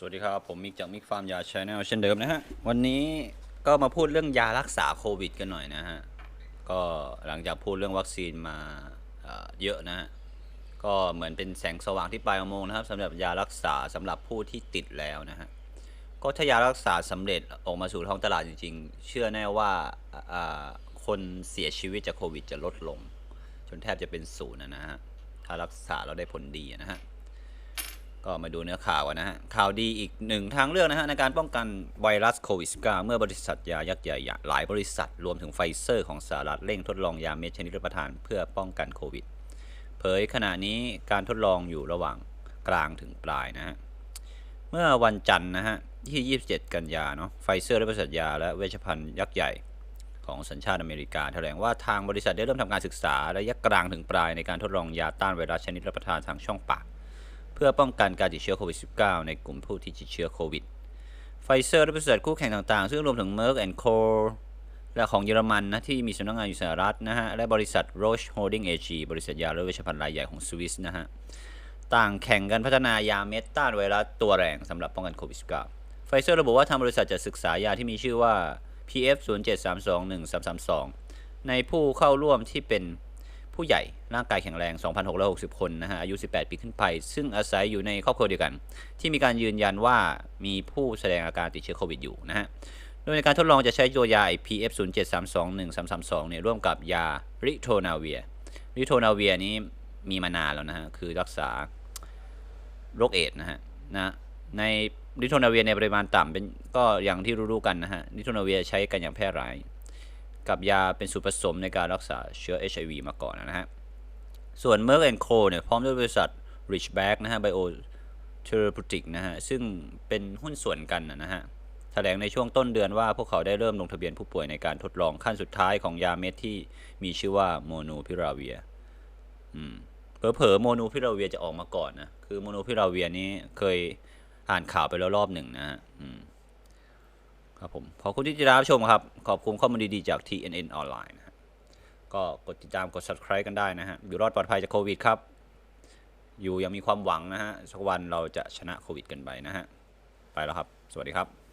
สวัสดีครับ ผมมิกจากมิกฟาร์มยาชาแนลเช่นเดิมนะฮะ วันนี้ก็มาพูดเรื่องยารักษาโควิดกันหน่อยนะฮะ ก็หลังจากพูดเรื่องวัคซีนมาเยอะนะฮะ ก็เหมือนเป็นแสงสว่างที่ปลายอุโมงค์นะครับสำหรับยารักษาสำหรับผู้ที่ติดแล้วนะฮะ ก็ถ้ายารักษาสำเร็จออกมาสู่ท้องตลาดจริง ๆ เชื่อแน่ว่าอ่าคนเสียชีวิตจากโควิดจะลดลง จนแทบจะเป็นศูนย์นะฮะถ้ารักษาเราได้ผลดีนะฮะ ก็มาดูเนื้อข่าวกันนะฮะ ข่าวดีอีกหนึ่งทางเลือกนะฮะ ในการป้องกันไวรัสโควิด -19 เมื่อบริษัทยายักษ์ใหญ่หลายบริษัทรวมถึงไฟเซอร์ของสหรัฐเร่งทดลองยาเม็ดชนิดรับประทานเพื่อป้องกันโควิด เผยขณะนี้การทดลองอยู่ระหว่างกลางถึงปลายนะฮะ เมื่อวันจันทร์นะฮะที่ 27 กันยาเนาะไฟเซอร์และบริษัทยาและเวชภัณฑ์ยักษ์ใหญ่ของสัญชาติอเมริกาแถลงว่าทางบริษัทได้เริ่มทำการศึกษาระยะกลางถึงปลายในการทดลองยาต้านไวรัสชนิดรับประทานทางช่องปาก พื่อป้องกันการติดเชื้อโควิด -19 ในกลุ่มผู้ที่ติดเชื้อโควิด ไฟเซอร์และบริษัทคู่แข่งต่างๆ ซึ่งรวมถึง Merck Co และของเยอรมันนะที่มีสำนักงานอยู่สหรัฐนะฮะ และบริษัท Roche Holding AG บริษัทยาและเวชภัณฑ์รายใหญ่ของสวิสนะฮะ ต่างแข่งกันพัฒนายาเม็ดต้านไวรัสตัวแรงสำหรับป้องกันโควิด -19 ไฟเซอร์ระบุว่าทางบริษัทจะศึกษายาที่มีชื่อว่า PF 0 7 3 2 1 3 3 2ในผู้เข้าร่วมที่เป็น ผู้ใหญ่ร่างกายแข็งแรง 2,660 คนนะฮะ อายุ 18 ปีขึ้นไป ซึ่งอาศัยอยู่ในครอบครัวเดียวกัน ที่มีการยืนยันว่ามีผู้แสดงอาการติดเชื้อโควิดอยู่นะฮะ โดยในการทดลองจะใช้ตัวยา PF 0 7 3 2 1 3 3 2เนี่ยร่วมกับยาริโทนาเวีย ริโทนาเวียนี้มีมานานแล้วนะฮะ คือรักษาโรคเอดนะฮะนะในริโทนาเวียในปริมาณต่ำเป็นก็อย่างที่รู้ๆกันนะฮะริโทนาเวียใช้กันอย่างแพร่หลาย กับยาเป็นสูตรผสมในการรักษาเชื้อ HIV มาก่อนนะฮะ ส่วน Merck Co เนี่ยพร้อมด้วยบริษัท Richback นะฮะ Bio Therapeutic นะฮะ ซึ่งเป็นหุ้นส่วนกันนะฮะแถลงในช่วงต้นเดือนว่าพวกเขาได้เริ่มลงทะเบียนผู้ป่วยในการทดลองขั้นสุดท้ายของยาเม็ดที่มีชื่อว่าโมโนพิราเวียเผลอๆโมโนพิราเวียจะออกมาก่อนนะ คือโมโนพิราเวียนี้เคยอ่านข่าวไปแล้วรอบหนึ่งนะฮะอืม ครับผมขอบคุณที่ติดตามชมครับ ขอบคุณข้อมูลดีๆจาก TNN ออนไลน์นะฮะก็กดติดตามกด subscribe กันได้นะฮะอยู่รอดปลอดภัยจากโควิดครับ อยู่ยังมีความหวังนะฮะสักวันเราจะชนะโควิดกันไปนะฮะไปแล้วครับ สวัสดีครับ